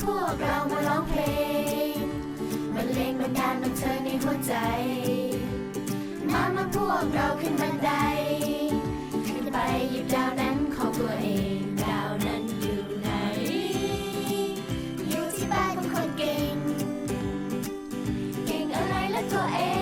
พวกเรามาร้องเพลงมันเลงมันดาลบันเธอในหัวใจ มามาพวกเราขึ้นบันได ขึ้นไปหยิบดาวนั้นของตัวเอง ดาวนั้นอยู่ไหน อยู่ที่บ้านของคนเก่ง เก่งอะไรและตัวเอง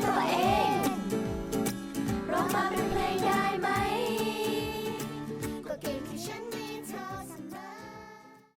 Boy.